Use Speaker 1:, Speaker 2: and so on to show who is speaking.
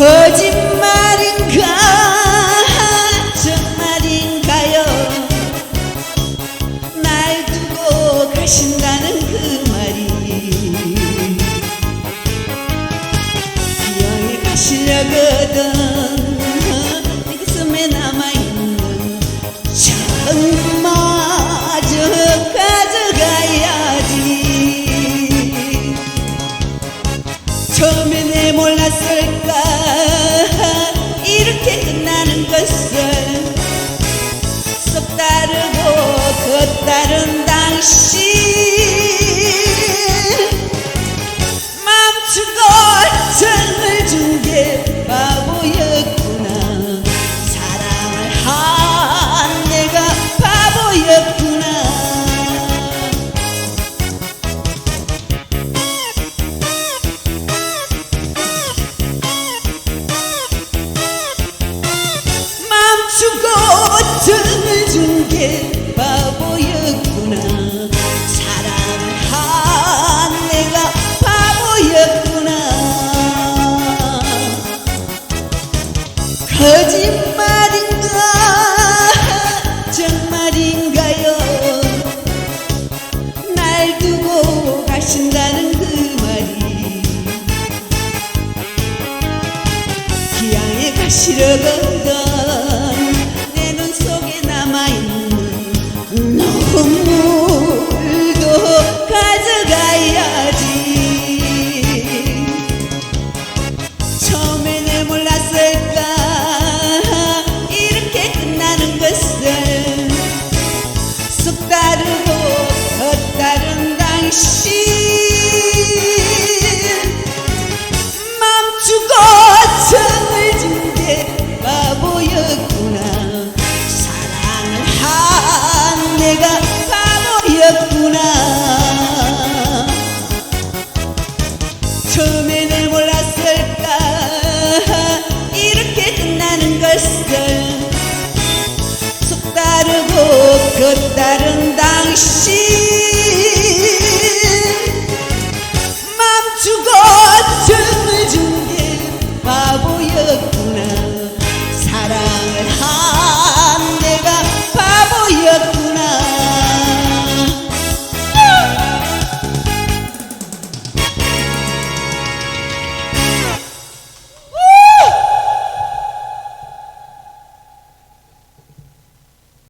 Speaker 1: 거짓말인가? 정말인가요? 날 두고 가신다는 그 말이 여행 가시려거든. 따르고 그 따른 당신 거짓말인가? 정말인가요? 날 두고 가신다는 그 말이 기왕에 가시려건데 solidário